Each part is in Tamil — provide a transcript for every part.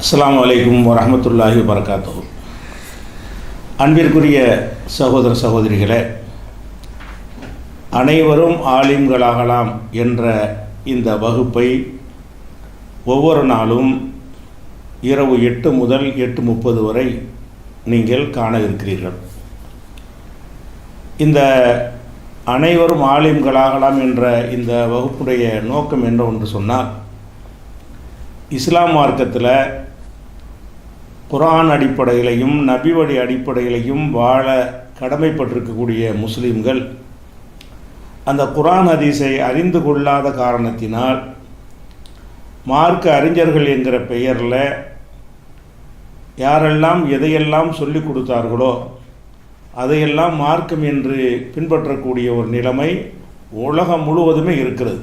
அஸ்லாம் அலைக்கும் வரமத்துல்லாஹி வரகாத்து அன்பிற்குரிய சகோதர சகோதரிகளே அனைவரும் ஆலிம்களாகலாம் என்ற இந்த வகுப்பை ஒவ்வொரு நாளும் இரவு எட்டு முதல் எட்டு முப்பது வரை நீங்கள் காண இருக்கிறீர்கள். இந்த அனைவரும் ஆலிம்களாகலாம் என்ற இந்த வகுப்புடைய நோக்கம் என்ன ஒன்று சொன்னால் இஸ்லாம் மார்க்கத்தில் குரான் அடிப்படையிலையும் நபிவழி அடிப்படையிலையும் வாழ கடமைப்பட்டிருக்கக்கூடிய முஸ்லீம்கள் அந்த குரான் ஹதீஸை அறிந்து கொள்ளாத காரணத்தினால் மார்க்க அறிஞர்கள் என்கிற பெயரில் யாரெல்லாம் எதையெல்லாம் சொல்லிக் கொடுத்தார்களோ அதையெல்லாம் மார்க்கம் என்று பின்பற்றக்கூடிய ஒரு நிலைமை உலகம் முழுவதுமே இருக்கிறது.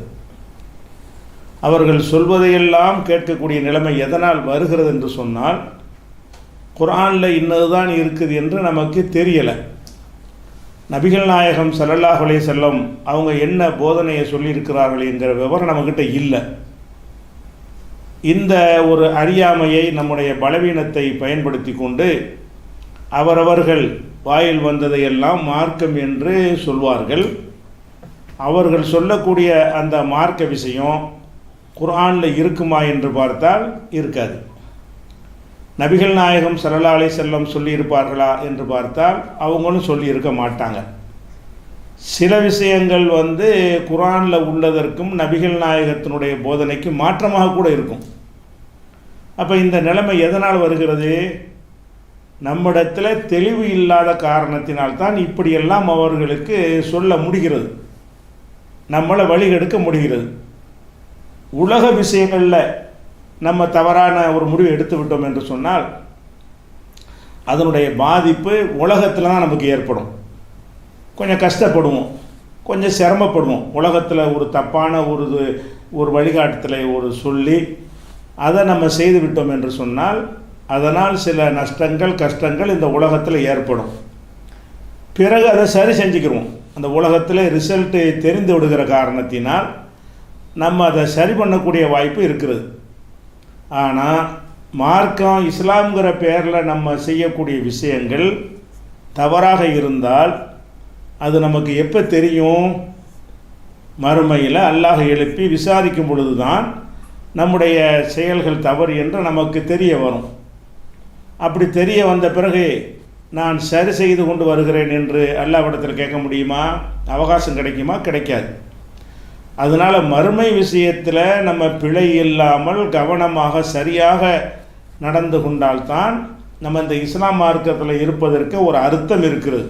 அவர்கள் சொல்வதையெல்லாம் கேட்கக்கூடிய நிலைமை எதனால் வருகிறது என்று சொன்னால் குரானில் இன்னதுதான் இருக்குது என்று நமக்கு தெரியலை. நபிகள் நாயகம் சல்லல்லாஹுலே செல்லம் அவங்க என்ன போதனையை சொல்லியிருக்கிறார்கள் என்கிற விவரம் நம்மக்கிட்ட இல்லை. இந்த ஒரு அறியாமையை நம்முடைய பலவீனத்தை பயன்படுத்தி கொண்டு அவரவர்கள் வாயில் வந்ததையெல்லாம் மார்க்கம் என்று சொல்வார்கள். அவர்கள் சொல்லக்கூடிய அந்த மார்க்க விஷயம் குரானில் இருக்குமா என்று பார்த்தால் இருக்காது. நபிகள் நாயகம் ஸல்லல்லாஹு அலி செல்லம் சொல்லியிருப்பார்களா என்று பார்த்தால் அவங்களும் சொல்லியிருக்க மாட்டாங்க. சில விஷயங்கள் வந்து குரானில் உள்ளதற்கும் நபிகள் நாயகத்தினுடைய போதனைக்கு மாற்றமாக கூட இருக்கும். அப்போ இந்த நிலைமை எதனால் வருகிறது? நம்மிடத்தில் தெளிவு இல்லாத காரணத்தினால்தான் இப்படியெல்லாம் அவர்களுக்கு சொல்ல முடிகிறது. நம்மளை வழிகெடுக்க முடிகிறது. உலக விஷயங்களில் நம்ம தவறான ஒரு முடிவு எடுத்து விட்டோம் என்று சொன்னால் அதனுடைய பாதிப்பு உலகத்தில் தான் நமக்கு ஏற்படும். கொஞ்சம் கஷ்டப்படுவோம். கொஞ்சம் சிரமப்படுவோம். உலகத்தில் ஒரு தப்பான ஒரு இது ஒரு வழிகாட்டத்தில் ஒரு சொல்லி அதை நம்ம செய்து விட்டோம் என்று சொன்னால் அதனால் சில நஷ்டங்கள் கஷ்டங்கள் இந்த உலகத்தில் ஏற்படும். பிறகு அதை சரி செஞ்சுக்கிறோம் அந்த உலகத்தில் ரிசல்ட்டு தெரிந்து விடுகிற காரணத்தினால் நம்ம அதை சரி பண்ணக்கூடிய வாய்ப்பு இருக்கிறது. ஆனால் மார்க்கம் இஸ்லாம்ங்கிற பேரில் நம்ம செய்யக்கூடிய விஷயங்கள் தவறாக இருந்தால் அது நமக்கு எப்போ தெரியும்? மறுமையில் அல்லாஹ் எழுப்பி விசாரிக்கும் பொழுது தான் நம்முடைய செயல்கள் தவறு என்று நமக்கு தெரிய வரும். அப்படி தெரிய வந்த பிறகு நான் சரி செய்து கொண்டு வருகிறேன் என்று அல்லாவிடத்தில் கேட்க முடியுமா? அவகாசம் கிடைக்குமா? கிடைக்காது. அதனால் மறுமை விஷயத்தில் நம்ம பிழை இல்லாமல் கவனமாக சரியாக நடந்து கொண்டால்தான் நம்ம இந்த இஸ்லாம் மார்க்கத்தில் இருப்பதற்கு ஒரு அர்த்தம் இருக்கிறது.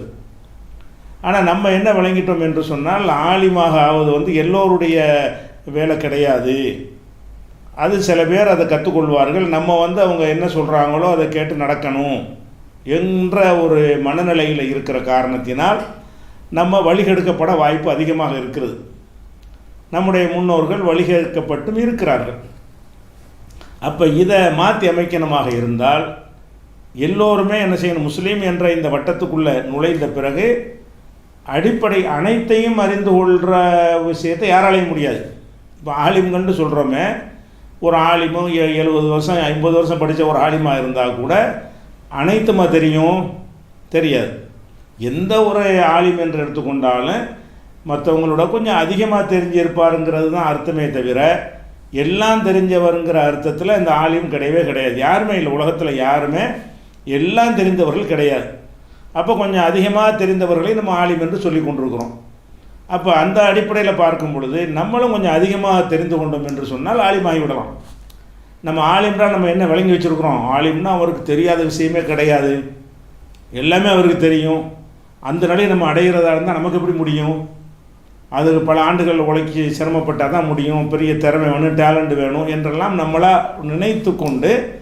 ஆனால் நம்ம என்ன விளங்கிட்டோம் என்று சொன்னால் ஆலிமாக ஆவது வந்து எல்லோருடைய வேலை கிடையாது. அது சில பேர் அதை கற்றுக்கொள்வார்கள். நம்ம வந்து அவங்க என்ன சொல்கிறாங்களோ அதை கேட்டு நடக்கணும் என்ற ஒரு மனநிலையில் இருக்கிற காரணத்தினால் நம்ம வழிகெடுக்கப்பட வாய்ப்பு அதிகமாக இருக்கிறது. நம்முடைய முன்னோர்கள் வழிகேற்கப்பட்டும் இருக்கிறார்கள். அப்போ இதை மாற்றி அமைக்கணுமாக இருந்தால் எல்லோருமே என்ன செய்யணும் முஸ்லீம் என்ற இந்த வட்டத்துக்குள்ளே நுழைந்த பிறகு அடிப்படை அனைத்தையும் அறிந்து கொள்கிற விஷயத்தை யாராலையும் முடியாது. இப்போ ஆலிம்கண்டு சொல்கிறோமே ஒரு ஆலிமும் எழுபது வருஷம் ஐம்பது வருஷம் படித்த ஒரு ஆலிமாக இருந்தால் கூட அனைத்துமா தெரியும்? தெரியாது. எந்த ஒரு ஆலிம் என்று எடுத்துக்கொண்டாலும் மற்றவங்களோட கொஞ்சம் அதிகமாக தெரிஞ்சிருப்பாருங்கிறது தான் அர்த்தமே தவிர எல்லாம் தெரிஞ்சவருங்கிற அர்த்தத்தில் இந்த ஆலிம் கிடையவே கிடையாது. யாருமே இல்லை உலகத்தில் யாருமே எல்லாம் தெரிந்தவர்கள் கிடையாது. அப்போ கொஞ்சம் அதிகமாக தெரிந்தவர்களை நம்ம ஆலிம் என்று சொல்லி கொண்டிருக்கிறோம். அப்போ அந்த அடிப்படையில் பார்க்கும் பொழுது நம்மளும் கொஞ்சம் அதிகமாக தெரிந்து கொண்டோம் என்று சொன்னால் ஆலிமாகி ஆகிவிடலாம். நம்ம ஆலிம்னா நம்ம என்ன விளங்கி வச்சுருக்குறோம்? ஆலிம்னா அவருக்கு தெரியாத விஷயமே கிடையாது. எல்லாமே அவருக்கு தெரியும். அந்த நிலையை நம்ம அடைகிறதா இருந்தால் நமக்கு எப்படி முடியும்? அது பல ஆண்டுகள் உழைக்கி சிரமப்பட்டால் தான் முடியும். பெரிய திறமை வேணும் டேலண்ட் வேணும் என்றெல்லாம் நம்மளாக நினைத்து கொண்டு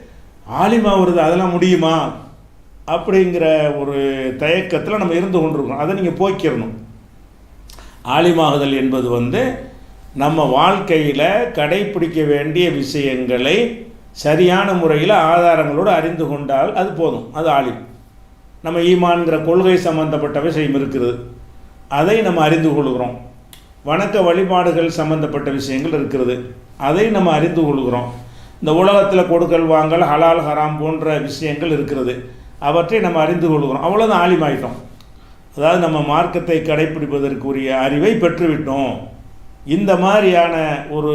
ஆலிமா வருது அதெல்லாம் முடியுமா? அப்படிங்கிற ஒரு தயக்கத்தில் நம்ம இருந்து கொண்டிருக்கோம். அதை நீங்கள் போக்கிடணும் ஆலிமாகுதல் என்பது வந்து நம்ம வாழ்க்கையில் கடைப்பிடிக்க வேண்டிய விஷயங்களை சரியான முறையில் ஆதாரங்களோடு அறிந்து கொண்டால் அது போதும். அது ஆலிம். நம்ம ஈமான்கிற கொள்கை சம்பந்தப்பட்ட விஷயம் இருக்கிறது அதை நம்ம அறிந்து கொள்கிறோம். வணக்க வழிபாடுகள் சம்பந்தப்பட்ட விஷயங்கள் இருக்கிறது. அதை நம்ம அறிந்து கொள்கிறோம். இந்த உலகத்தில் கொடுக்கல் வாங்கல் ஹலால் ஹராம் போன்ற விஷயங்கள் இருக்கிறது. அவற்றை நம்ம அறிந்து கொள்கிறோம். அவ்வளோதான் ஆலிமாயிட்டோம். அதாவது நம்ம மார்க்கத்தை கடைப்பிடிப்பதற்குரிய அறிவை பெற்றுவிட்டோம். இந்த மாதிரியான ஒரு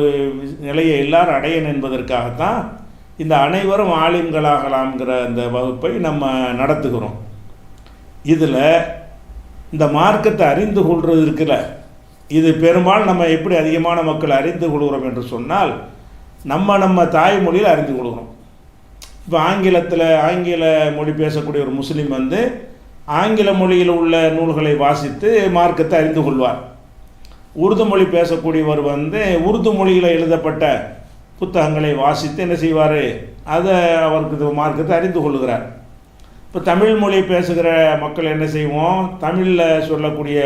நிலையை எல்லாரும் அடையணும் என்பதற்காகத்தான் இந்த அனைவரும் ஆலிம்களாகலாம்ங்கிற அந்த வகுப்பை நம்ம நடத்துகிறோம். இதில் இந்த மார்க்கத்தை அறிந்து கொள்வது இருக்குல்ல இது பெரும்பாலும் நம்ம எப்படி அதிகமான மக்கள் அறிந்து கொள்கிறோம் என்று சொன்னால் நம்ம நம்ம தாய்மொழியில் அறிந்து கொள்கிறோம். இப்போ ஆங்கிலத்தில் ஆங்கில மொழி பேசக்கூடிய ஒரு முஸ்லீம் வந்து ஆங்கில மொழியில் உள்ள நூல்களை வாசித்து மார்க்கத்தை அறிந்து கொள்வார். உருது மொழி பேசக்கூடியவர் வந்து உருது மொழியில் எழுதப்பட்ட புத்தகங்களை வாசித்து என்ன செய்வார்? அதை அவருக்கு இது மார்க்கத்தை அறிந்து கொள்கிறார். இப்போ தமிழ் மொழி பேசுகிற மக்கள் என்ன செய்வோம்? தமிழில் சொல்லக்கூடிய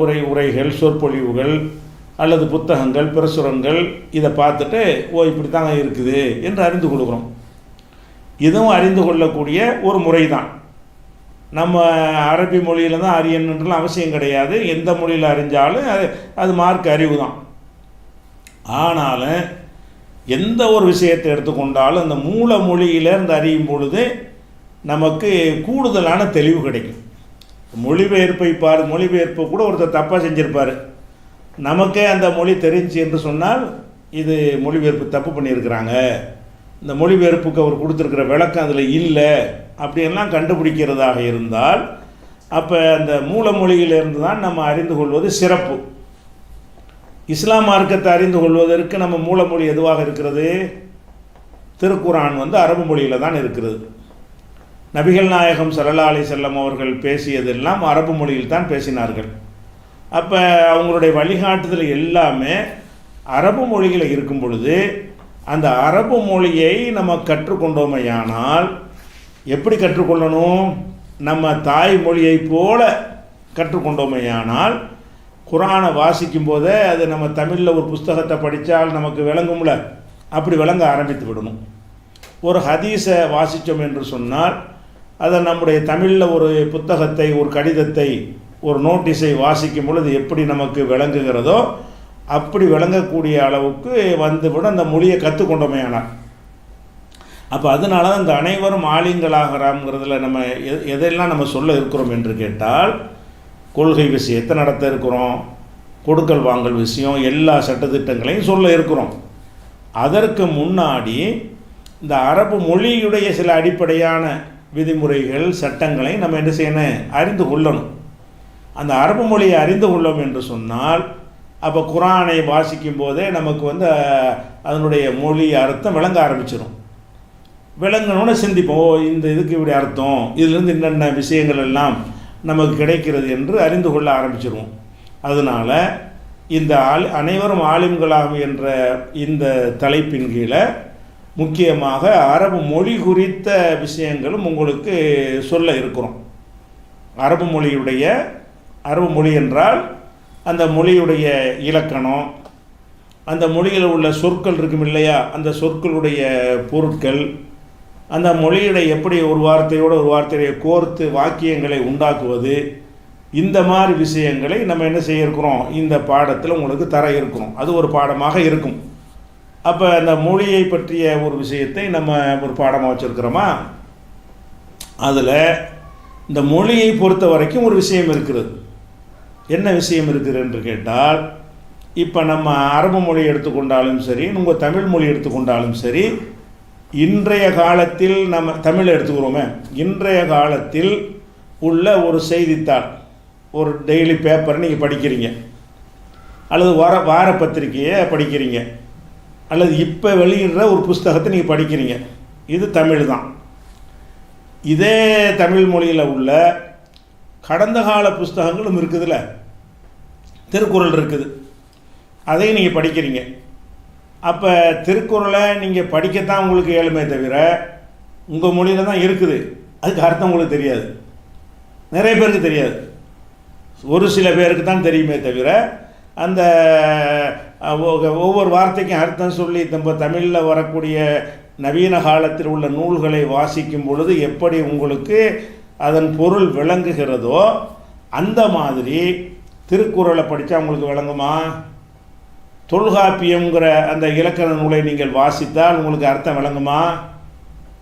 உரை உரைகள் சொற்பொழிவுகள் அல்லது புத்தகங்கள் பிரசுரங்கள் இதை பார்த்துட்டு ஓ இப்படி தாங்க இருக்குது என்று அறிந்து கொள்கிறோம். இதுவும் அறிந்து கொள்ளக்கூடிய ஒரு முறை தான் நம்ம அரபி மொழியில் தான் அறியணுன்றலாம் அவசியம் கிடையாது. எந்த மொழியில் அறிஞ்சாலும் அது அது மார்க் அறிவு தான் ஆனாலும் எந்த ஒரு விஷயத்தை எடுத்துக்கொண்டாலும் அந்த மூல மொழியிலேருந்து அறியும் பொழுது நமக்கு கூடுதலான தெளிவு கிடைக்கும். மொழிபெயர்ப்பை பாரு மொழிபெயர்ப்பு கூட ஒருத்தர் தப்பாக செஞ்சுருப்பார். நமக்கே அந்த மொழி தெரிஞ்சு என்று சொன்னால் இது மொழிபெயர்ப்பு தப்பு பண்ணியிருக்கிறாங்க. இந்த மொழிபெயர்ப்புக்கு அவர் கொடுத்துருக்கிற விளக்கம் அதில் இல்லை அப்படியெல்லாம் கண்டுபிடிக்கிறதாக இருந்தால் அப்போ அந்த மூல மொழியிலிருந்து தான் நம்ம அறிந்து கொள்வது சிறப்பு. இஸ்லாம் மார்க்கத்தை அறிந்து கொள்வதற்கு நம்ம மூலமொழி எதுவாக இருக்கிறது? திருக்குரான் வந்து அரபு மொழியில் தான் இருக்கிறது. நபிகள் நாயகம் ஸல்லல்லாஹு அலி செல்லம் அவர்கள் பேசியதெல்லாம் அரபு மொழியில் தான் பேசினார்கள். அப்போ அவங்களுடைய வழிகாட்டுதல் எல்லாமே அரபு மொழியில் இருக்கும் பொழுது அந்த அரபு மொழியை நம்ம கற்றுக்கொண்டோமையானால் எப்படி கற்றுக்கொள்ளணும்? நம்ம தாய்மொழியைப் போல கற்றுக்கொண்டோமையானால் குரானை வாசிக்கும் போதே அது நம்ம தமிழில் ஒரு புஸ்தகத்தை படித்தால் நமக்கு விளங்கும்ல. அப்படி விளங்க ஆரம்பித்து விடணும். ஒரு ஹதீஸை வாசித்தோம் என்று சொன்னால் அதை நம்முடைய தமிழில் ஒரு புத்தகத்தை ஒரு கடிதத்தை ஒரு நோட்டீஸை வாசிக்கும் பொழுது எப்படி நமக்கு விளங்குகிறதோ அப்படி விளங்கக்கூடிய அளவுக்கு வந்துவிட அந்த மொழியை கற்றுக்கொண்டோமே ஆனால். அப்போ அதனால தான் இந்த அனைவரும் ஆலிங்களாகிறாங்கிறதுல நம்ம எ- எதெல்லாம் நம்ம சொல்ல இருக்கிறோம் என்று கேட்டால் கொள்கை விஷயத்தை நடத்த இருக்கிறோம் கொடுக்கல் வாங்கல் விஷயம் எல்லா சட்டத்திட்டங்களையும் சொல்ல இருக்கிறோம். அதற்கு முன்னாடி இந்த அரபு மொழியுடைய சில அடிப்படையான விதிமுறைகள் சட்டங்களை நம்ம என்ன செய்யணும்? அறிந்து கொள்ளணும். அந்த அரபு மொழியை அறிந்து கொள்ளோம் என்று சொன்னால் அப்போ குரானை வாசிக்கும் போதே நமக்கு வந்து அதனுடைய மொழி அர்த்தம் விளங்க ஆரம்பிச்சிடும் விளங்கணும்னு சிந்திப்போம். ஓ இந்த இதுக்கு இப்படி அர்த்தம். இதுலேருந்து என்னென்ன விஷயங்கள் எல்லாம் நமக்கு கிடைக்கிறது என்று அறிந்து கொள்ள ஆரம்பிச்சிருவோம். அதனால் இந்த ஆள் அனைவரும் ஆலிம்களாகும் என்ற இந்த தலைப்பின் கீழே முக்கியமாக அரபு மொழி குறித்த விஷயங்களும் உங்களுக்கு சொல்ல இருக்கிறோம். அரபு மொழியுடைய அரபு மொழி என்றால் அந்த மொழியுடைய இலக்கணம் அந்த மொழியில் உள்ள சொற்கள் இருக்கும் இல்லையா அந்த சொற்களுடைய பொருட்கள் அந்த மொழியிட எப்படி ஒரு வார்த்தையோட ஒரு வார்த்தையை கோர்த்து வாக்கியங்களை உண்டாக்குவது இந்த மாதிரி விஷயங்களை நம்ம என்ன செய்ய இருக்கிறோம்? இந்த பாடத்தில் உங்களுக்கு தர இருக்கிறோம். அது ஒரு பாடமாக இருக்கும். அப்போ அந்த மொழியை பற்றிய ஒரு விஷயத்தை நம்ம ஒரு பாடமாக வச்சுருக்கிறோமா? அதில் இந்த மொழியை பொறுத்த வரைக்கும் ஒரு விஷயம் இருக்கிறது. என்ன விஷயம் இருக்குது என்று கேட்டால் இப்போ நம்ம அரபு மொழி எடுத்துக்கொண்டாலும் சரி உங்கள் தமிழ் மொழி எடுத்துக்கொண்டாலும் சரி இன்றைய காலத்தில் நம்ம தமிழ் எடுத்துக்கிறோமே இன்றைய காலத்தில் உள்ள ஒரு செய்தித்தாள் ஒரு டெய்லி பேப்பர் நீங்கள் படிக்கிறீங்க. அல்லது வார வார பத்திரிக்கையை படிக்கிறீங்க. அல்லது இப்போ வெளியிடுற ஒரு புஸ்தகத்தை நீங்கள் படிக்கிறீங்க. இது தமிழ் தான். இதே தமிழ் மொழியில் உள்ள கடந்த கால புஸ்தகங்களும் இருக்குதுல்ல. திருக்குறள் இருக்குது. அதையும் நீங்கள் படிக்கிறீங்க. அப்போ திருக்குறளை நீங்கள் படிக்கத்தான் உங்களுக்கு ஏழுமே தவிர உங்கள் மொழியில் தான் இருக்குது. அதுக்கு அர்த்தம் உங்களுக்கு தெரியாது. நிறைய பேருக்கு தெரியாது. ஒரு சில பேருக்கு தான் தெரியுமே தவிர அந்த ஒவ்வொரு வார்த்தைக்கும் அர்த்தம் சொல்லி நம்ம தமிழில் வரக்கூடிய நவீன காலத்தில் உள்ள நூல்களை வாசிக்கும் பொழுது எப்படி உங்களுக்கு அதன் பொருள் விளங்குகிறதோ அந்த மாதிரி திருக்குறளை படித்தா உங்களுக்கு விளங்குமா? தொல்காப்பியங்கிற அந்த இலக்கண நூலை நீங்கள் வாசித்தால் உங்களுக்கு அர்த்தம் விளங்குமா?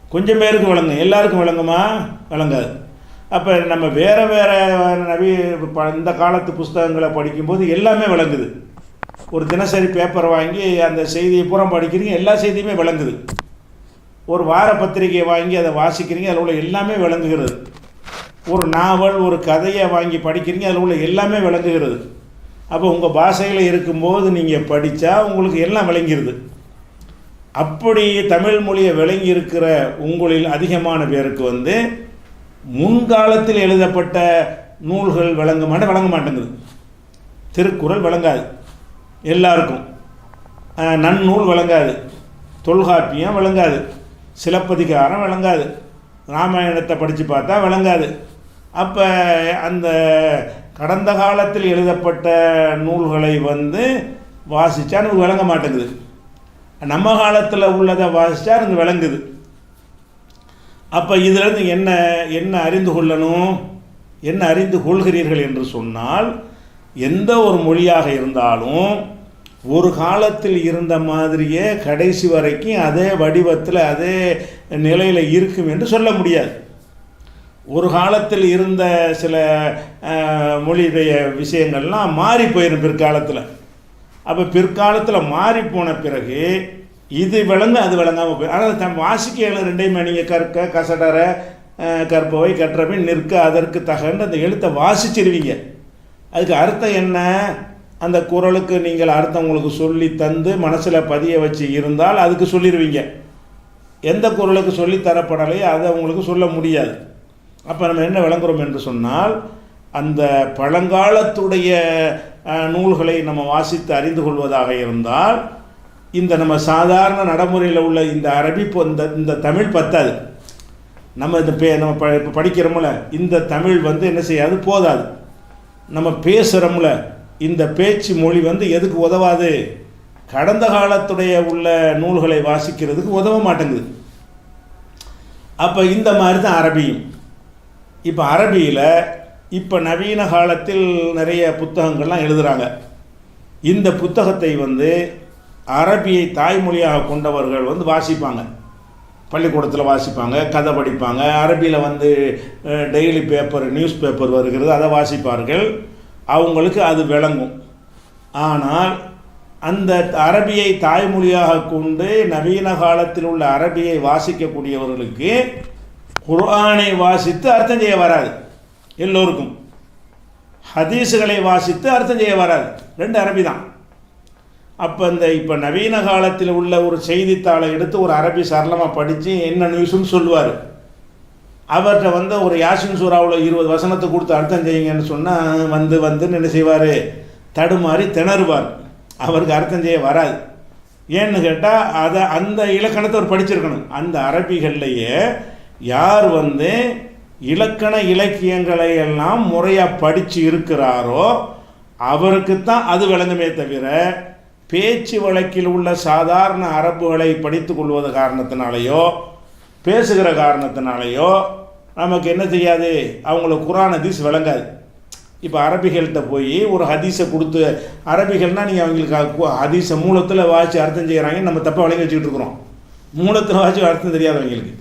கொஞ்சம் பேருக்கு விளங்கும் எல்லாருக்கும் விளங்குமா? விளங்காது. அப்போ நம்ம வேறு வேறு நவி ப- இந்த காலத்து புஸ்தகங்களை படிக்கும்போது எல்லாமே விளங்குது. ஒரு தினசரி பேப்பர் வாங்கி அந்த செய்தியை புறம் படிக்கிறீங்க எல்லா செய்தியுமே விளங்குது. ஒரு வார பத்திரிகையை வாங்கி அதை வாசிக்கிறீங்க அதில் உள்ள எல்லாமே விளங்குகிறது. ஒரு நாவல் ஒரு கதையை வாங்கி படிக்கிறீங்க அதில் உள்ள எல்லாமே விளங்குகிறது. அப்போ உங்கள் பாஷையில் இருக்கும்போது நீங்கள் படித்தா உங்களுக்கு எல்லாம் விளங்கிடுது அப்படி தமிழ் மொழியை விளங்கி இருக்கிற உங்களில் அதிகமான பேருக்கு வந்து முன்காலத்தில் எழுதப்பட்ட நூல்கள் விளங்க மாட்டேன் விளங்க மாட்டேங்குது. திருக்குறள் விளங்காது. எல்லாருக்கும். நன்னூல் விளங்காது. தொல்காப்பியம் விளங்காது. சிலப்பதிகாரம் விளங்காது. ராமாயணத்தை படித்து பார்த்தா விளங்காது. அப்போ அந்த கடந்த காலத்தில் எழுதப்பட்ட நூல்களை வந்து வாசித்தா நமக்கு விளங்க மாட்டேங்குது. நம்ம காலத்தில் உள்ளதை வாசித்தா நமக்கு விளங்குது. அப்போ இதிலிருந்து என்ன என்ன அறிந்து கொள்ளணும்? என்ன அறிந்து கொள்கிறீர்கள் என்று சொன்னால் எந்த ஒரு மொழியாக இருந்தாலும் ஒரு காலத்தில் இருந்த மாதிரியே கடைசி வரைக்கும் அதே வடிவத்தில் அதே நிலையில் இருக்கும் என்று சொல்ல முடியாது. ஒரு காலத்தில் இருந்த சில மொழியுடைய விஷயங்கள்லாம் மாறி போயிடும் பிற்காலத்தில். அப்போ பிற்காலத்தில் மாறி போன பிறகு இது விளங்க அது விளங்காமல் போய் ஆனால் தம் வாசிக்கைகளை ரெண்டையுமே நீங்கள் கற்க கசடரை கற்பவை கற்றபின் நிற்க அதற்கு தகன்ற அந்த எழுத்தை வாசிச்சிருவீங்க. அதுக்கு அர்த்தம் என்ன? அந்த குரலுக்கு நீங்கள் அர்த்தம் உங்களுக்கு சொல்லி தந்து மனசில் பதிய வச்சு இருந்தால் அதுக்கு சொல்லிடுவீங்க எந்த குரலுக்கு சொல்லி தரப்படலையோ அதை உங்களுக்கு சொல்ல முடியாது. அப்போ நம்ம என்ன விளங்குறோம் என்று சொன்னால் அந்த பழங்காலத்துடைய நூல்களை நம்ம வாசித்து அறிந்து கொள்வதாக இருந்தால் இந்த நம்ம சாதாரண நடைமுறையில் உள்ள இந்த அரபி இந்த இந்த தமிழ் பத்தாது. நம்ம இந்த பே நம்ம ப இப்போ படிக்கிறோம்ல இந்த தமிழ் வந்து என்ன செய்யாது? போதாது. நம்ம பேசுகிறோம்ல இந்த பேச்சு மொழி வந்து எதுக்கு உதவாது? கடந்த காலத்துடைய உள்ள நூல்களை வாசிக்கிறதுக்கு உதவ மாட்டேங்குது. அப்போ இந்த மாதிரி தான் அரபியும். இப்போ அரபியில் இப்போ நவீன காலத்தில் நிறைய புத்தகங்கள்லாம் எழுதுகிறாங்க இந்த புத்தகத்தை வந்து அரபியை தாய்மொழியாக கொண்டவர்கள் வந்து வாசிப்பாங்க. பள்ளிக்கூடத்தில் வாசிப்பாங்க கதை படிப்பாங்க. அரபியில் வந்து டெய்லி பேப்பர் நியூஸ் பேப்பர் வருகிறது அதை வாசிப்பார்கள். அவங்களுக்கு அது விளங்கும். ஆனால் அந்த அரபியை தாய்மொழியாக கொண்டு நவீன காலத்தில் உள்ள அரபியை வாசிக்கக்கூடியவர்களுக்கு குர்ஆனை வாசித்து அர்த்தம் செய்ய வராது. எல்லோருக்கும். ஹதீஸுகளை வாசித்து அர்த்தம் செய்ய வராது. ரெண்டு அரபி தான். அப்போ இந்த இப்போ நவீன காலத்தில் உள்ள ஒரு செய்தித்தாளை எடுத்து ஒரு அரபி சரளமாக படித்து என்ன நியூஸ்னு சொல்லுவார். அவர்கிட்ட வந்து ஒரு யாசின் சூறாவில் இருபது வசனத்தை கொடுத்து அர்த்தம் செய்யுங்கன்னு சொன்னால் வந்து வந்து என்ன செய்வார்? தடுமாறி திணறுவார். அவருக்கு அர்த்தம் செய்ய வராது. ஏன்னு கேட்டால் அதை அந்த இலக்கணத்தை அவர் படிச்சிருக்கணும். அந்த அரபிகள்லையே யார் வந்து இலக்கண இலக்கியங்களை எல்லாம் முறையாக படித்து இருக்கிறாரோ அவருக்கு தான் அது விளங்குமே தவிர பேச்சு வழக்கில் உள்ள சாதாரண அரபுகளை படித்து கொள்வது காரணத்தினாலேயோ பேசுகிற காரணத்தினாலேயோ நமக்கு என்ன செய்யாது அவங்களுக்கு குரான் ஹதீஸ் விளங்காது. இப்போ அரபிகள்கிட்ட போய் ஒரு ஹதீஸை கொடுத்து அரபிகள்னால் நீங்கள் அவங்களுக்கு ஹதீஸை மூலத்தில் வாசி அர்த்தம் செய்கிறாங்க நம்ம தப்பாக வழங்கி வச்சுக்கிட்டு இருக்கிறோம். மூலத்தில் வாசி அர்த்தம் தெரியாது அவங்களுக்கு.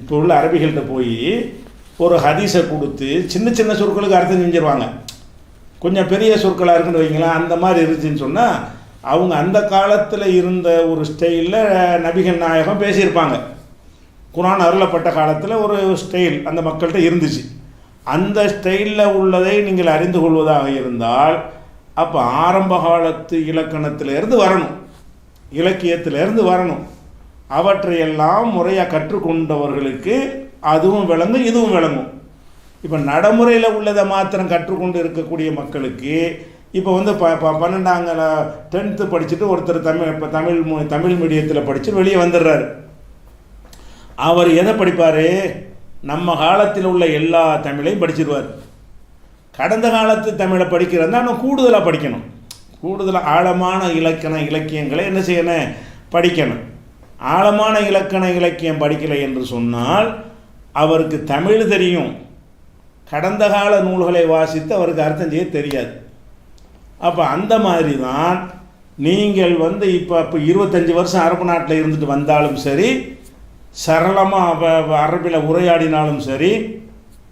இப்போ உள்ள அரபிகள்கிட்ட போய் ஒரு ஹதீஸை கொடுத்து சின்ன சின்ன சொற்களுக்கு அர்த்தம் செஞ்சிருவாங்க. கொஞ்சம் பெரிய சொற்களாக இருக்குன்னு வைங்களேன் அந்த மாதிரி இருந்துச்சுன்னு சொன்னால் அவங்க அந்த காலத்தில் இருந்த ஒரு ஸ்டைலில் நபிகள் நாயகம் பேசியிருப்பாங்க. குரான் அருளப்பட்ட காலத்தில் ஒரு ஸ்டைல் அந்த மக்கள்கிட்ட இருந்துச்சு. அந்த ஸ்டைலில் உள்ளதை நீங்கள் அறிந்து கொள்வதாக இருந்தால் அப்போ ஆரம்ப காலத்து இலக்கணத்திலிருந்து வரணும். இலக்கியத்திலேருந்து வரணும். அவற்றையெல்லாம் முறையாக கற்றுக்கொண்டவர்களுக்கு அதுவும் விளங்கும் இதுவும் விளங்கும். இப்போ நடைமுறையில் உள்ளதை மாத்திரம் கற்றுக்கொண்டு இருக்கக்கூடிய மக்களுக்கு இப்போ வந்து ப ப பன்னெண்டாங்கல டென்த்து படிச்சுட்டு ஒருத்தர் தமிழ் இப்போ தமிழ் மொழி தமிழ் மீடியத்தில் படித்து வெளியே வந்துடுறாரு அவர் எதை படிப்பார்? நம்ம காலத்தில் உள்ள எல்லா தமிழையும் படிச்சிருவார். கடந்த காலத்து தமிழை படிக்கிறதா நம்ம கூடுதலாக படிக்கணும். கூடுதலாக ஆழமான இலக்கண இலக்கியங்களை என்ன செய்யணும் படிக்கணும். ஆழமான இலக்கண இலக்கியம் படிக்கலை என்று சொன்னால் அவருக்கு தமிழ் தெரியும். கடந்த கால நூல்களை வாசித்து அவருக்கு அர்த்தம் செய்ய தெரியாது. அப்போ அந்த மாதிரி தான் நீங்கள் வந்து இப்போ இப்போ இருபத்தஞ்சி வருஷம் அரபு நாட்டில் இருந்துட்டு வந்தாலும் சரி சரளமாக அரபில் உரையாடினாலும் சரி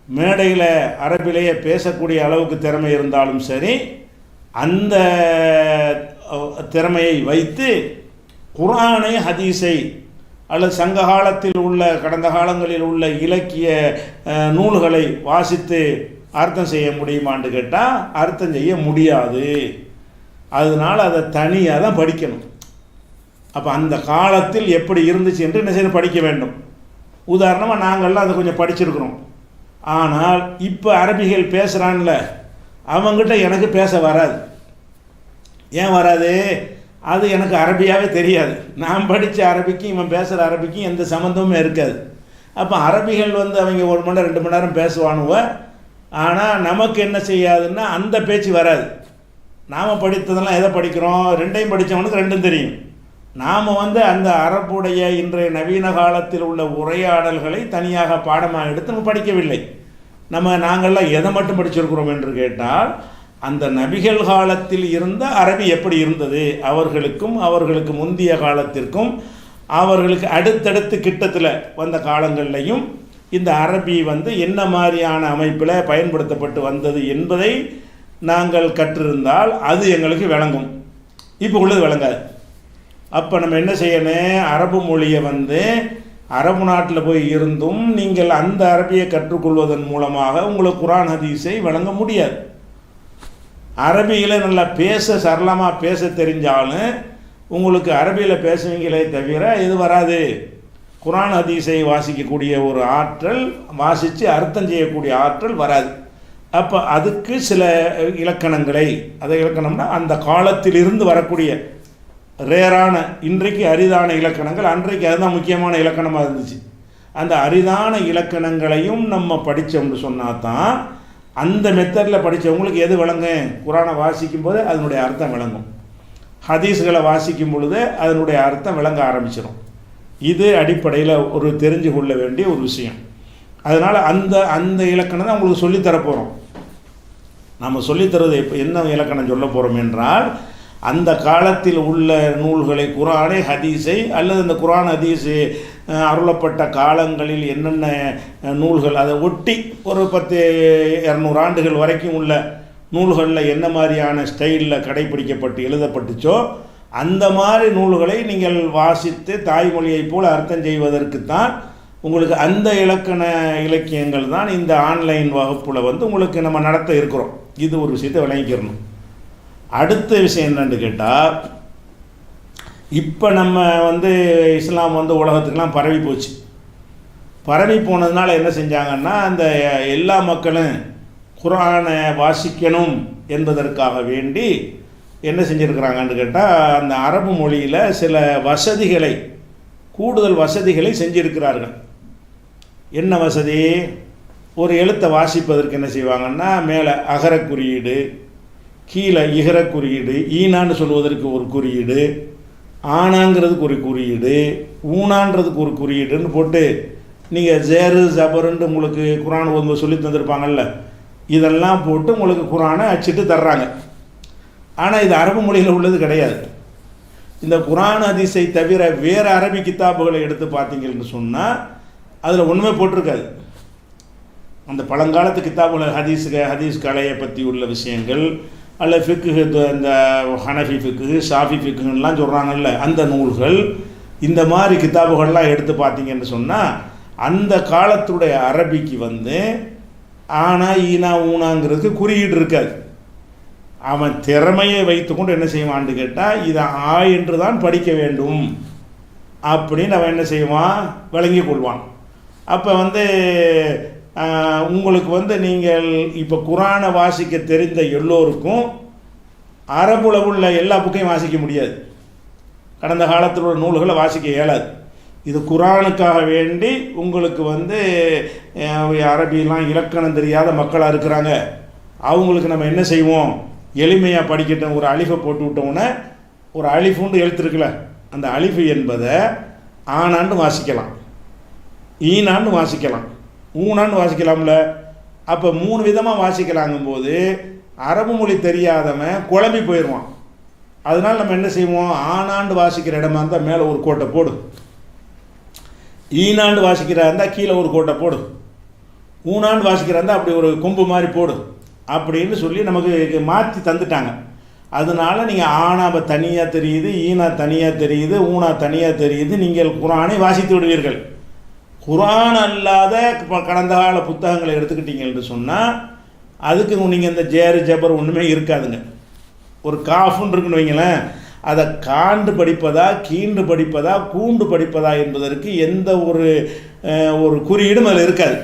மேடையில் அரபிலேயே பேசக்கூடிய அளவுக்கு திறமை இருந்தாலும் சரி அந்த திறமையை வைத்து குரானை ஹதீஸை அல்லது சங்க காலத்தில் உள்ள கடந்த காலங்களில் உள்ள இலக்கிய நூல்களை வாசித்து அர்த்தம் செய்ய முடியுமான்னு கேட்டால் அர்த்தம் செய்ய முடியாது. அதனால் அதை தனியாக தான் படிக்கணும். அப்போ அந்த காலத்தில் எப்படி இருந்துச்சு என்று என்ன செய்ய படிக்க வேண்டும். உதாரணமாக நாங்கள்லாம் அதை கொஞ்சம் படிச்சிருக்கிறோம். ஆனால் இப்போ அரபிகள் பேசுகிறான்ல அவங்ககிட்ட எனக்கு பேச வராது. ஏன் வராது? அது எனக்கு அரபியாகவே தெரியாது. நான் படித்த அரபிக்கும் இவன் பேசுகிற அரபிக்கும் எந்த சம்மந்தமும் இருக்காது. அப்போ அரபிகள் வந்து அவங்க ஒரு மணி நேரம் ரெண்டு மணி நேரம் பேசுவானுவ ஆனால் நமக்கு என்ன செய்யாதுன்னா அந்த பேச்சு வராது. நாம் படித்ததெல்லாம் எதை படிக்கிறோம்? ரெண்டையும் படித்தவனுக்கு ரெண்டும் தெரியும். நாம் வந்து அந்த அரப்புடைய இன்றைய நவீன காலத்தில் உள்ள உரையாடல்களை தனியாக பாடமாக எடுத்து நம்ம படிக்கவில்லை. நம்ம நாங்கள்லாம் எதை மட்டும் படிச்சிருக்கிறோம் என்று கேட்டால் அந்த நபிகள் காலத்தில் இருந்த அரபி எப்படி இருந்தது? அவர்களுக்கும் அவர்களுக்கு முந்திய காலத்திற்கும் அவர்களுக்கு அடுத்தடுத்து கிட்டத்தில் வந்த காலங்கள்லையும் இந்த அரபி வந்து என்ன மாதிரியான அமைப்பில் பயன்படுத்தப்பட்டு வந்தது என்பதை நாங்கள் கற்றிருந்தால் அது எங்களுக்கு விளங்கும். இப்போ உள்ளது விளங்காது. அப்போ நம்ம என்ன செய்யணும்? அரபு மொழியை வந்து அரபு நாட்டில் போய் இருந்தும் நீங்கள் அந்த அரபியை கற்றுக்கொள்வதன் மூலமாக உங்களுக்கு குரான் ஹதீஸை வழங்க முடியாது. அரபியில் நல்லா பேச சரளமாக பேச தெரிஞ்சாலும் உங்களுக்கு அரபியில் பேசுவீங்களே தவிர இது வராது. குரான் ஹதீஸை வாசிக்கக்கூடிய ஒரு ஆற்றல் வாசித்து அர்த்தம் செய்யக்கூடிய ஆற்றல் வராது. அப்போ அதுக்கு சில இலக்கணங்களை அதை இலக்கணம்னா அந்த காலத்திலிருந்து வரக்கூடிய ரேரான இன்றைக்கு அரிதான இலக்கணங்கள் அன்றைக்கு அதுதான் முக்கியமான இலக்கணமாக இருந்துச்சு. அந்த அரிதான இலக்கணங்களையும் நம்ம படித்தோம்னு சொன்னால் தான் அந்த மெத்தடில் படித்தவங்களுக்கு எது விளங்கும் குரானை வாசிக்கும் போது அதனுடைய அர்த்தம் விளங்கும். ஹதீஸ்களை வாசிக்கும் பொழுது அதனுடைய அர்த்தம் விளங்க ஆரம்பிச்சிடும் இது அடிப்படையில் ஒரு தெரிஞ்சு கொள்ள வேண்டிய ஒரு விஷயம். அதனால் அந்த அந்த இலக்கணம் தான் உங்களுக்கு சொல்லித்தரப்போகிறோம் நம்ம சொல்லித்தரது இப்போ என்ன இலக்கணம் சொல்ல போகிறோம் என்றால் அந்த காலத்தில் உள்ள நூல்களை குரானை ஹதீஸை அல்லது அந்த குரான் ஹதீஸு அருளப்பட்ட காலங்களில் என்னென்ன நூல்கள் அதை ஒட்டி ஒரு பத்து இரநூறு ஆண்டுகள் வரைக்கும் உள்ள நூல்களில் என்ன மாதிரியான ஸ்டைலில் கடைபிடிக்கப்பட்டு எழுதப்பட்டுச்சோ அந்த மாதிரி நூல்களை நீங்கள் வாசித்து தாய்மொழியைப் போல் அர்த்தம் செய்வதற்குத்தான் உங்களுக்கு அந்த இலக்கண இலக்கியங்கள் தான் இந்த ஆன்லைன் வகுப்பில் வந்து உங்களுக்கு நம்ம நடத்த இருக்கிறோம். இது ஒரு விஷயத்தை விளங்கிக்கிறணும். அடுத்த விஷயம் என்னென்னு கேட்டால் இப்போ நம்ம வந்து இஸ்லாம் வந்து உலகத்துக்கெல்லாம் பரவி போச்சு. பரவி போனதுனால என்ன செஞ்சாங்கன்னா அந்த எல்லா மக்களும் குரானை வாசிக்கணும் என்பதற்காக வேண்டி என்ன செஞ்சுருக்கிறாங்கன்னு கேட்டால் அந்த அரபு மொழியில் சில வசதிகளை கூடுதல் வசதிகளை செஞ்சிருக்கிறார்கள். என்ன வசதி? ஒரு எழுத்தை வாசிப்பதற்கு என்ன செய்வாங்கன்னா மேலே அகர குறியீடு கீழே இகர குறியீடு ஈனான்னு சொல்வதற்கு ஒரு குறியீடு ஆனாங்கிறதுக்கு ஒரு குறியீடு ஊனான்றதுக்கு ஒரு குறியீடுன்னு போட்டு நீங்கள் ஜேரு ஜபருன்ட்டு உங்களுக்கு குரான் ஓதும்போது சொல்லி தந்திருப்பாங்கல்ல இதெல்லாம் போட்டு உங்களுக்கு குரானை அச்சிட்டு தர்றாங்க. ஆனால் இது அரபு மொழியில் உள்ளது கிடையாது. இந்த குரான் அதிசை தவிர வேறு அரபி கித்தாபுகளை எடுத்து பார்த்தீங்கன்னு சொன்னால் அதில் ஒன்றுமே போட்டிருக்காது. அந்த பழங்காலத்து கித்தாபுல ஹதீஸுக ஹதீஸ் கலையை பற்றி உள்ள விஷயங்கள் அல்ல ஃபிக்கு இந்த ஹனஃபி ஃபிக்கு ஷாஃபி ஃபிக்குன்னெலாம் சொல்கிறாங்கல்ல அந்த நூல்கள் இந்த மாதிரி கித்தாபுகள்லாம் எடுத்து பார்த்தீங்கன்னு சொன்னால் அந்த காலத்துடைய அரபிக்கு வந்து ஆனா ஈனா ஊனாங்கிறதுக்கு குறியீடு இருக்காது. அவன் திறமையை வைத்துக்கொண்டு என்ன செய்வான்னு கேட்டால் இதை ஆ என்று தான் படிக்க வேண்டும். அப்படின்னு அவன் என்ன செய்வான்? விளங்கி கொள்வான். அப்போ வந்து உங்களுக்கு வந்து நீங்கள் இப்போ குரானை வாசிக்க தெரிந்த எல்லோருக்கும் அரபுல உள்ள எல்லா புக்கையும் வாசிக்க முடியாது. கடந்த காலத்தில் உள்ள நூல்களை வாசிக்க இயலாது. இது குரானுக்காக வேண்டி உங்களுக்கு வந்து அரபிலாம் இலக்கணம் தெரியாத மக்களாக இருக்கிறாங்க. அவங்களுக்கு நம்ம என்ன செய்வோம்? எளிமையாக படிக்கட்டும் ஒரு அலிஃபை போட்டு விட்டோம்னா ஒரு அலிஃபுண்டு எழுத்துருக்குல அந்த அழிஃபு என்பதை ஆனாண்டு வாசிக்கலாம் ஈனான்னு வாசிக்கலாம் ஊனான்னு வாசிக்கலாம்ல. அப்போ மூணு விதமாக வாசிக்கலாங்கும்போது அரபு மொழி தெரியாதவன் குழம்பி போயிடுவான். அதனால் நம்ம என்ன செய்வோம்? ஆனாண்டு வாசிக்கிற இடமா இருந்தால் மேலே ஒரு கோட்டை போடு. ஈனாண்டு வாசிக்கிறா இருந்தால் கீழே ஒரு கோட்டை போடு. ஊனாண்டு வாசிக்கிறா இருந்தால் அப்படி ஒரு கொம்பு மாதிரி போடு. அப்படின்னு சொல்லி நமக்கு மாற்றி தந்துட்டாங்க. அதனால நீங்கள் ஆனாப தனியாக தெரியுது ஈனா தனியாக தெரியுது ஊனா தனியாக தெரியுது நீங்கள் குரானை வாசித்து விடுவீர்கள். குரான் அல்லாத கடந்த கால புத்தகங்களை எடுத்துக்கிட்டீங்கன்னு சொன்னால் அதுக்கு நீங்கள் இந்த ஜேரு ஜபர் ஒன்றுமே இருக்காதுங்க. ஒரு காஃபுன்னு இருக்குன்னு வைங்களேன் அதை காண்டு படிப்பதா கீண்டு படிப்பதா கூண்டு படிப்பதா என்பதற்கு எந்த ஒரு ஒரு குறியீடும் அதில் இருக்காது.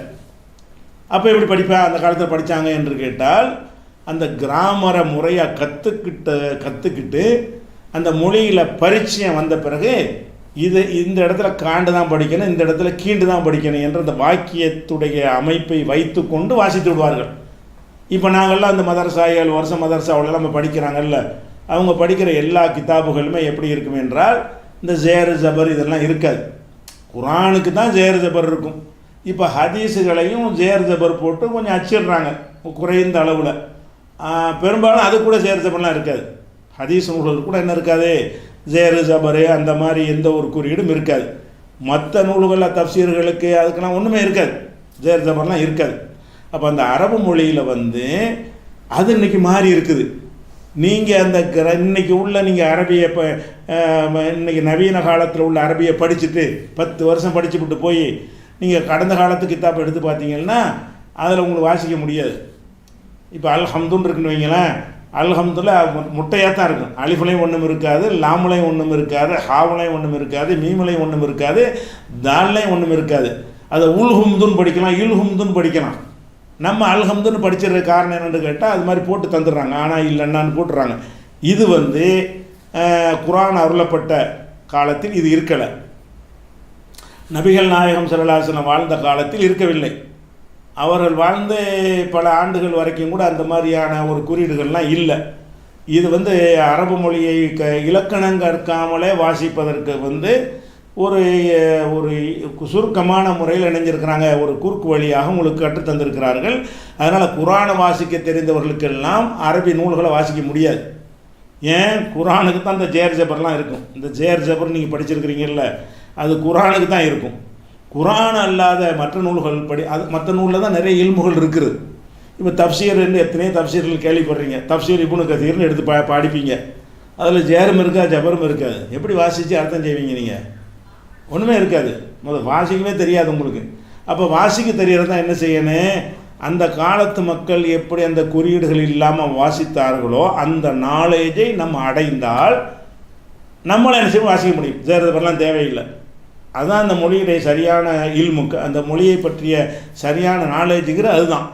அப்போ எப்படி படிப்பேன்? அந்த காலத்தில் படித்தாங்க என்று கேட்டால் அந்த கிராமர முறையாக கற்றுக்கிட்ட கற்றுக்கிட்டு அந்த மொழியில் பரிச்சயம் வந்த பிறகு இது இந்த இடத்துல காண்டு தான் படிக்கணும் இந்த இடத்துல கீண்டு தான் படிக்கணும் என்ற அந்த வாக்கியத்துடைய அமைப்பை வைத்துக்கொண்டு வாசித்து விடுவார்கள். இப்போ நாங்கள்லாம் அந்த மதரசா ஏழு வருஷம் மதரசாவில் நம்ம படிக்கிறாங்கல்ல அவங்க படிக்கிற எல்லா கிதாபுகளுமே எப்படி இருக்கும் என்றால் இந்த ஜேர் ஜபர் இதெல்லாம் இருக்காது. குரானுக்கு தான் ஜேர் ஜபர் இருக்கும். இப்போ ஹதீஸுகளையும் ஜேர் ஜபர் போட்டு கொஞ்சம் அச்சிடுறாங்க குறைந்த அளவில். பெரும்பாலும் அது கூட ஜேர் ஜபர்லாம் இருக்காது. ஹதீஸ் நூல்கள் கூட என்ன இருக்காது? ஜேரு ஜபரு அந்த மாதிரி எந்த ஒரு குறியீடும் இருக்காது. மற்ற நூல்களில் தப்சீர்களுக்கு அதுக்கெல்லாம் ஒன்றுமே இருக்காது. ஜேர் ஜபர்லாம் இருக்காது. அப்போ அந்த அரபு மொழியில் வந்து அது இன்னைக்கு மாறி இருக்குது. நீங்கள் அந்த கிர- இன்னைக்கு உள்ள நீங்கள் அரபியை இப்போ இன்னைக்கு நவீன காலத்தில் உள்ள அரபியை படிச்சுட்டு பத்து வருஷம் படிச்சுவிட்டு போய் நீங்கள் கடந்த காலத்து கித்தாப் எடுத்து பார்த்தீங்கன்னா அதில் உங்களுக்கு வாசிக்க முடியாது. இப்போ அல்ஹம்துன்னு இருக்குன்னு வைங்களேன் அல்ஹம்துல முட்டையாக தான் இருக்கும். அலிஃபுலையும் ஒன்றும் இருக்காது லாமுலையும் ஒன்றும் இருக்காது ஹாவுலையும் ஒன்றும் இருக்காது மீமுலையும் ஒன்றும் இருக்காது தால்லையும் ஒன்றும் இருக்காது. அதை உல்ஹும்துன்னு படிக்கலாம் இல்ஹும்துன்னு படிக்கலாம். நம்ம அல்ஹம்துன்னு படிச்சிடுற காரணம் என்னென்னு கேட்டால் அது மாதிரி போட்டு தந்துடுறாங்க. ஆனால் இல்லைன்னான்னு போட்டுறாங்க. இது வந்து குரான் அருளப்பட்ட காலத்தில் இது இருக்கலை. நபிகள் நாயகம் சரலாசனம் வாழ்ந்த காலத்தில் இருக்கவில்லை. அவர்கள் வாழ்ந்து பல ஆண்டுகள் வரைக்கும் கூட அந்த மாதிரியான ஒரு குறியீடுகள்லாம் இல்லை. இது வந்து அரபு மொழியை க இலக்கணம் கற்காமலே வாசிப்பதற்கு வந்து ஒரு ஒரு சுருக்கமான முறையில் இணைஞ்சிருக்கிறாங்க. ஒரு குறுக்கு வழியாக உங்களுக்கு கற்றுத்தந்திருக்கிறார்கள் அதனால் குரானை வாசிக்க தெரிந்தவர்களுக்கெல்லாம் அரபி நூல்களை வாசிக்க முடியாது. ஏன்? குரானுக்கு தான் இந்த ஜேர் ஜபர்லாம் இருக்கும். இந்த ஜேர் ஜபர் நீங்கள் படிச்சிருக்கிறீங்கல்ல. அது குரானுக்கு தான் இருக்கும். குரான் அல்லாத மற்ற நூல்கள் படி அது மற்ற நூலில் தான் நிறைய இல்முகள் இருக்குது. இப்போ தப்சீர்னு எத்தனையோ தப்சீர்கள் கேள்விப்படுறீங்க. தப்சீர் இப்னு கதீர்னு எடுத்து பா படிப்பீங்க. அதில் ஜேரும் இருக்கா ஜபரும் இருக்காது. எப்படி வாசித்து அர்த்தம் செய்வீங்க நீங்கள் ஒன்றுமே இருக்காது. முதல் வாசிக்கவே தெரியாது உங்களுக்கு. அப்போ வாசிக்க தெரியறதா தான் என்ன செய்யணும் அந்த காலத்து மக்கள் எப்படி அந்த குறியீடுகள் இல்லாமல் வாசித்தார்களோ அந்த நாலேஜை நம்ம அடைந்தால் நம்மளை என்ன செய்வோம் வாசிக்க முடியும். சேர்றதுலாம் தேவையில்லை. அதுதான் அந்த மொழியுடைய சரியான இல்முக்கு அந்த மொழியை பற்றிய சரியான நாலேஜுங்கிற அதுதான்.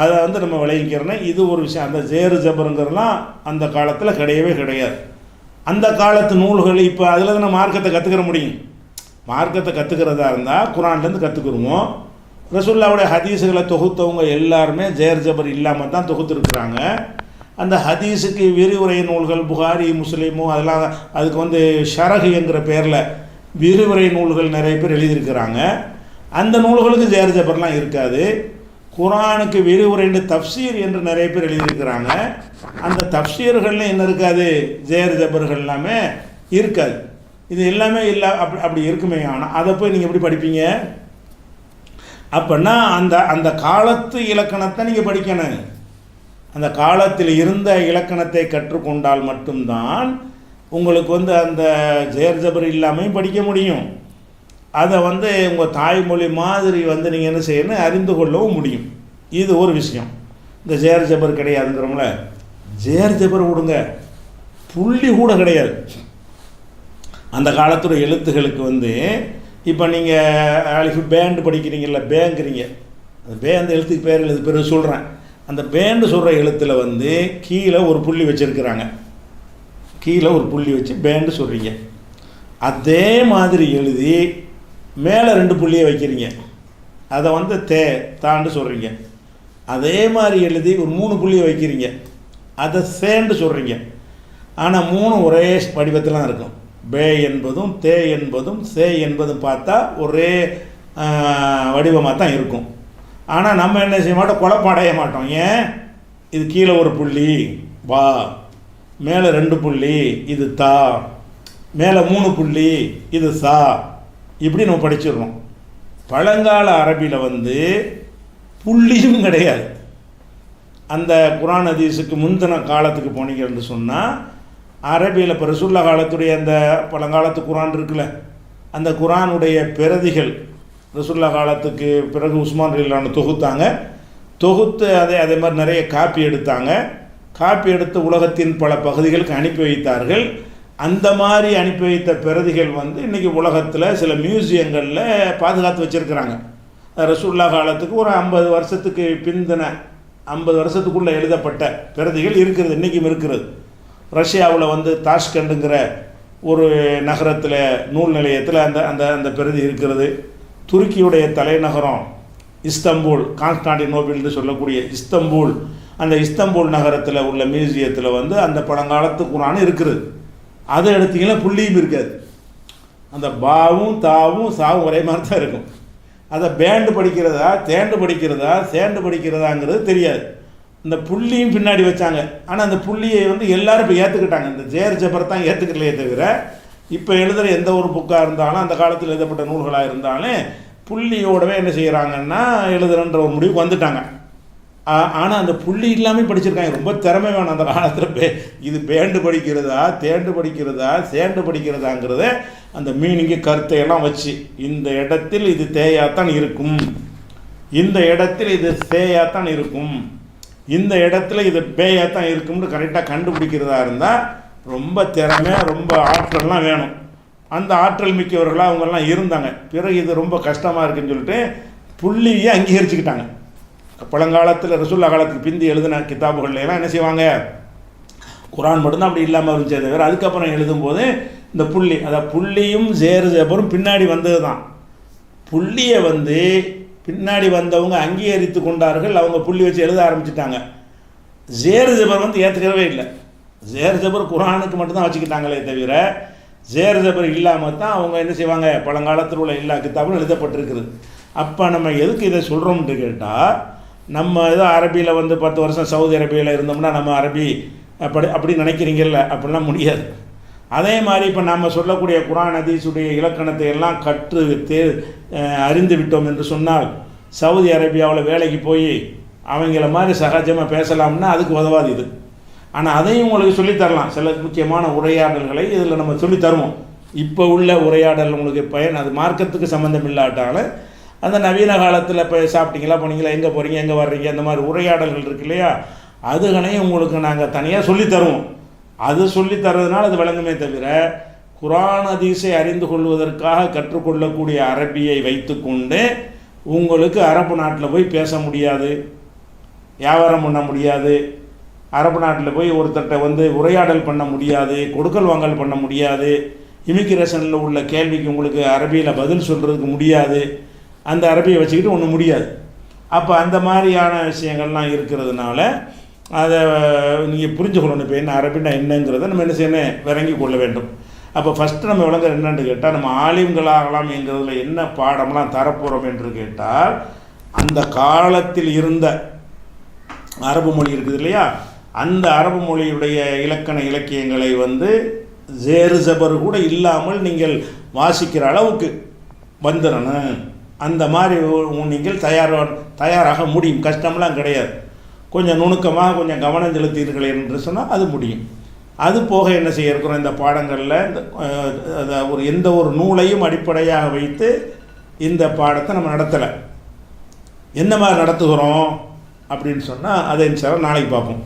அதை வந்து நம்ம விளைவிக்கிறோன்னா இது ஒரு விஷயம். அந்த ஜேரு ஜபருங்கிறதுலாம் அந்த காலத்தில் கிடையவே கிடையாது. அந்த காலத்து நூல்கள் இப்போ அதில் தான் மார்க்கத்தை கற்றுக்கிற முடியும். மார்க்கத்தை கற்றுக்கிறதா இருந்தால் குரான்லேருந்து கற்றுக்குருவோம் ரசுல்லாவுடைய ஹதீஸுகளை தொகுத்தவங்க எல்லாருமே ஜேர் ஜபர் இல்லாமல் தான் தொகுத்துருக்குறாங்க. அந்த ஹதீஸுக்கு விரிவுரை நூல்கள் புகாரி முஸ்லீமு அதெல்லாம் அதுக்கு வந்து ஷரகு என்கிற பேரில் விரிவுரை நூல்கள் நிறைய பேர் எழுதியிருக்கிறாங்க. அந்த நூல்களுக்கு ஜேர் ஜபர்லாம் இருக்காது. குரானுக்கு விரிவுரைண்டு தப்சீர் என்று நிறைய பேர் எழுதியிருக்கிறாங்க. அந்த தப்சீர்கள்ல என்ன இருக்காது? ஜேர் ஜபர்கள் எல்லாமே இருக்காது. இது எல்லாமே இல்லை அப்படி அப்படி இருக்குமே. ஆனால் அதை போய் நீங்கள் எப்படி படிப்பீங்க? அப்படின்னா அந்த அந்த காலத்து இலக்கணத்தை நீங்கள் படிக்கணும். அந்த காலத்தில் இருந்த இலக்கணத்தை கற்றுக்கொண்டால் மட்டும்தான் உங்களுக்கு வந்து அந்த ஜெயர் ஜபர் இல்லாமையும் படிக்க முடியும். அதை வந்து உங்கள் தாய்மொழி மாதிரி வந்து நீங்கள் என்ன செய்யணும் அறிந்து கொள்ளவும் முடியும். இது ஒரு விஷயம். இந்த ஜேர் ஜபர் கிடையாதுங்கிறவங்கள ஜேர் ஜபர் விடுங்க. புள்ளி கூட கிடையாது. அந்த காலத்துடைய எழுத்துகளுக்கு வந்து இப்போ நீங்கள் அலிஃபு பேண்டு படிக்கிறீங்கல்ல பேங்கிறீங்க அந்த பே அந்த எழுத்துக்கு பேர் எழுது பேர் சொல்கிறேன் அந்த பேண்டு சொல்கிற எழுத்தில் வந்து கீழே ஒரு புள்ளி வச்சுருக்கிறாங்க. கீழே ஒரு புள்ளி வச்சு பேண்டு சொல்கிறீங்க அதே மாதிரி எழுதி மேலே ரெண்டு புள்ளியை வைக்கிறீங்க. அதை வந்து தே தாண்டு சொல்கிறீங்க அதே மாதிரி எழுதி ஒரு மூணு புள்ளியை வைக்கிறீங்க. அதை சேண்டு சொல்கிறீங்க ஆனால் மூணு ஒரே வடிவத்தில் இருக்கும். பே என்பதும் தே என்பதும் சே என்பதும் பார்த்தா ஒரே வடிவமாக தான் இருக்கும். ஆனால் நம்ம என்ன செய்ய மாட்டோம்? குழப்பம் அடைய மாட்டோம். ஏன்? இது கீழே ஒரு புள்ளி. வா. மேலே ரெண்டு புள்ளி இது தா. மேலே மூணு புள்ளி இது சா. இப்படி நம்ம படிச்சிடுறோம் பழங்கால அரபியில் வந்து புள்ளியும் கிடையாது. அந்த குரான் அதிசுக்கு முந்தின காலத்துக்கு போனீங்கன்னு சொன்னால் அரபியில் பரிசுள்ள காலத்துடைய அந்த பழங்காலத்து குரான் இருக்குல்ல அந்த குரானுடைய பிரதிகள் ரசுல்லா காலத்துக்கு பிறகு உஸ்மான் ரீலான தொகுத்தாங்க. தொகுத்து அதே அதே மாதிரி நிறைய காப்பி எடுத்தாங்க. காப்பி எடுத்து உலகத்தின் பல பகுதிகளுக்கு அனுப்பி வைத்தார்கள். அந்த மாதிரி அனுப்பி வைத்த பிரதிகள் வந்து இன்றைக்கி உலகத்தில் சில மியூசியங்களில் பாதுகாத்து வச்சுருக்கிறாங்க. ரசூல்லா காலத்துக்கு ஒரு ஐம்பது வருஷத்துக்கு பிந்தின ஐம்பது வருஷத்துக்குள்ளே எழுதப்பட்ட பிரதிகள் இருக்கிறது இன்றைக்கும் இருக்கிறது. ரஷ்யாவில் வந்து தாஷ்கண்டுங்கிற ஒரு நகரத்தில் நூல் நிலையத்தில் அந்த அந்த அந்த பிரதி இருக்கிறது. துருக்கியுடைய தலைநகரம் இஸ்தம்பூல் கான்ஸ்டாண்டினோபிள்னு சொல்லக்கூடிய இஸ்தம்பூல் அந்த இஸ்தம்பூல் நகரத்தில் உள்ள மியூசியத்தில் வந்து அந்த பழங்காலத்து குரான் இருக்கிறது அதை எடுத்திங்கன்னா புள்ளியும் இருக்காது. அந்த பாவும் தாவும் சாவும் ஒரே மாதிரி தான் இருக்கும். அதை பேண்டு படிக்கிறதா தேண்டு படிக்கிறதா சேண்டு படிக்கிறதாங்கிறது தெரியாது. இந்த புள்ளியும் பின்னாடி வச்சாங்க. ஆனால் அந்த புள்ளியை வந்து எல்லோரும் இப்போ ஏற்றுக்கிட்டாங்க இந்த ஜேர் ஜபர் தான் ஏற்றுக்கலையே தவிர இப்போ எழுதுகிற எந்த ஒரு புக்காக இருந்தாலும் அந்த காலத்தில் எழுதப்பட்ட நூல்களாக இருந்தாலும் புள்ளியோடவே என்ன செய்கிறாங்கன்னா எழுதுறன்ற ஒரு முடிவுக்கு வந்துட்டாங்க. ஆனால் அந்த புள்ளி இல்லாமல் படிச்சிருக்காங்க. ரொம்ப திறமை வேணும் அந்த காலத்தில். பே இது பேண்டு படிக்கிறதா தேண்டு படிக்கிறதா சேண்டு படிக்கிறதாங்கிறத அந்த மீனிங்கு கருத்தையெல்லாம் வச்சு இந்த இடத்தில் இது தேயாத்தான் இருக்கும். இந்த இடத்தில் இது சேயாத்தான் இருக்கும். இந்த இடத்துல இது பேயாத்தான் இருக்கும்னு கரெக்டாக கண்டுபிடிக்கிறதா இருந்தால் ரொம்ப திறமை ரொம்ப ஆற்றல்லாம் வேணும். அந்த ஆற்றல் மிக்கவர்களாக அவங்கெல்லாம் இருந்தாங்க. பிறகு இது ரொம்ப கஷ்டமாக இருக்குன்னு சொல்லிட்டு புள்ளியை அங்கீகரிச்சுக்கிட்டாங்க. பழங்காலத்தில் ரசுல்லா காலத்துக்கு பிந்தி எழுதின கிதாபுகள்ல என்ன செய்வாங்க? குரான் மட்டும்தான் அப்படி இல்லாமல் இருந்துச்சே தவிர அதுக்கப்புறம் எழுதும்போது இந்த புள்ளி அதாவது புள்ளியும் சேரு ஜபரும் பின்னாடி வந்தது தான் புள்ளியை வந்து பின்னாடி வந்தவங்க அங்கீகரித்து கொண்டார்கள் அவங்க புள்ளி வச்சு எழுத ஆரம்பிச்சிட்டாங்க. ஜேர் ஜபர் வந்து ஏற்றுக்கவே இல்லை. ஜேர் ஜபர் குரானுக்கு மட்டும்தான் வச்சுக்கிட்டாங்களே தவிர ஜேர் ஜபர் இல்லாமல் தான் அவங்க என்ன செய்வாங்க? பழங்காலத்தில் உள்ள எல்லா கித்தாபும் எழுதப்பட்டிருக்குது. அப்போ நம்ம எதுக்கு இதை சொல்கிறோம்னு கேட்டால் நம்ம ஏதோ அரபியில் வந்து பத்து வருஷம் சவுதி அரேபியாவில் இருந்தோம்னா நம்ம அரபி அப்படி அப்படி நினைக்கிறீங்கல்ல? அப்படிலாம் முடியாது. அதே மாதிரி இப்போ நம்ம சொல்லக்கூடிய குரான் ஹதீஸுடைய இலக்கணத்தை எல்லாம் கற்று தே அறிந்து விட்டோம் என்று சொன்னால் சவுதி அரேபியாவில் வேலைக்கு போய் அவங்கள மாதிரி சகஜமாக பேசலாம்னா அதுக்கு உதவாது இது. ஆனால் அதையும் உங்களுக்கு சொல்லித்தரலாம். சில முக்கியமான உரையாடல்களை இதில் நம்ம சொல்லித்தருவோம். இப்போ உள்ள உரையாடல் உங்களுக்கு பயன் அது மார்க்கத்துக்கு சம்மந்தம் இல்லாட்டாலும் அந்த நவீன காலத்தில் இப்போ சாப்பிட்டீங்களா போனீங்களா எங்கே போகிறீங்க எங்கே வர்றீங்க அந்த மாதிரி உரையாடல்கள் இருக்கு இல்லையா? அதுகளையும் உங்களுக்கு நாங்கள் தனியாக சொல்லித்தருவோம் அது சொல்லி தர்றதுனால அது விளங்குமே தவிர குரான் அதிசை அறிந்து கொள்வதற்காக கற்றுக்கொள்ளக்கூடிய அரபியை வைத்துக்கொண்டு உங்களுக்கு அரபு நாட்டில் போய் பேச முடியாது வியாபாரம் பண்ண முடியாது அரபு நாட்டில் போய் ஒருத்தர்கிட்ட வந்து உரையாடல் பண்ண முடியாது கொடுக்கல் வாங்கல் பண்ண முடியாது இமிக்ரேஷனில் உள்ள கேள்விக்கு உங்களுக்கு அரபியில் பதில் சொல்கிறதுக்கு முடியாது அந்த அரபியை வச்சுக்கிட்டு ஒன்றும் முடியாது. அப்போ அந்த மாதிரியான விஷயங்கள்லாம் இருக்கிறதுனால அதை நீங்கள் புரிஞ்சுக்கணும் இப்போ என்ன அரபின்னா என்னங்கிறத நம்ம என்ன செய்யணும்? விளங்கி கொள்ள வேண்டும். அப்போ ஃபஸ்ட்டு நம்ம விளங்குற என்னென்னு கேட்டால் நம்ம ஆலிம்களாகலாம் என்கிறதுல என்ன பாடம்லாம் தரப்போகிறோம் என்று கேட்டால் அந்த காலத்தில் இருந்த அரபு மொழி இருக்குது இல்லையா? அந்த அரபு மொழியுடைய இலக்கண இலக்கியங்களை வந்து ஜேரு ஜபர் கூட இல்லாமல் நீங்கள் வாசிக்கிற அளவுக்கு வந்துடணும். அந்த மாதிரி நீங்கள் தயார் தயாராக முடியும். கஷ்டம்லாம் கிடையாது. கொஞ்சம் நுணுக்கமாக கொஞ்சம் கவனம் செலுத்தீர்கள் என்று சொன்னால் அது முடியும். அது போக என்ன செய்ய இருக்கிறோம்? இந்த பாடங்களில் இந்த ஒரு எந்த ஒரு நூலையும் அடிப்படையாக வைத்து இந்த பாடத்தை நம்ம நடத்தலை. என்ன மாதிரி நடத்துகிறோம்? அப்படின்னு சொன்னால் அதை சார் நாளைக்கு பார்ப்போம்.